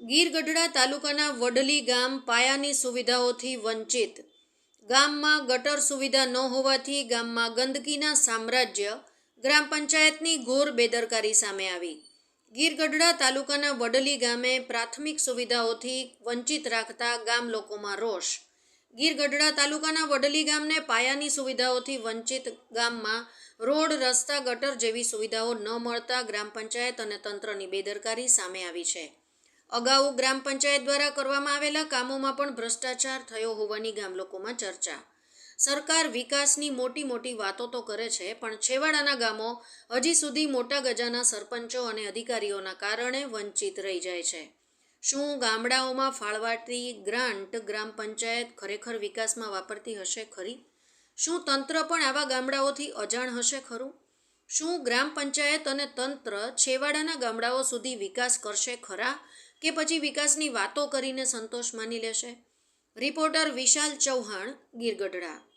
ગીર ગઢડા તાલુકાના વડલી ગામ પાયાની સુવિધાઓથી વંચિત. ગામમાં ગટર સુવિધા ન હોવાથી ગામમાં ગંદકીના સામ્રાજ્ય ગ્રામ પંચાયતની ઘોર બેદરકારી સામે આવી. ગીર ગઢડા તાલુકાના વડલી ગામે પ્રાથમિક સુવિધાઓથી વંચિત રાખતા ગામ લોકોમાં રોષ. ગીર ગઢડા તાલુકાના વડલી ગામને પાયાની સુવિધાઓથી વંચિત ગામમાં રોડ, રસ્તા, ગટર જેવી સુવિધાઓ ન મળતા ગ્રામ પંચાયત અને તંત્રની બેદરકારી સામે આવી છે. અગાઉ ગ્રામ પંચાયત દ્વારા કરવામાં આવેલા કામોમાં પણ ભ્રષ્ટાચાર થયો હોવાની ગામ લોકોમાં ચર્ચા. સરકાર વિકાસની મોટી મોટી વાતો તો કરે છે, પણ છેવાડાના ગામો હજી સુધી મોટા ગજાના સરપંચો અને અધિકારીઓના કારણે વંચિત રહી જાય છે. શું ગામડાઓમાં ફાળવાતી ગ્રાન્ટ ગ્રામ પંચાયત ખરેખર વિકાસમાં વાપરતી હશે ખરી? શું તંત્ર પણ આવા ગામડાઓથી અજાણ હશે ખરું? શું ગ્રામ પંચાયત અને તંત્ર છેવાડાના ગામડાઓ સુધી વિકાસ કરશે ખરા કે પછી વિકાસની વાતો કરીને સંતોષ માની લેશે? રિપોર્ટર વિશાલ ચૌહાણ ગીર ગઢડા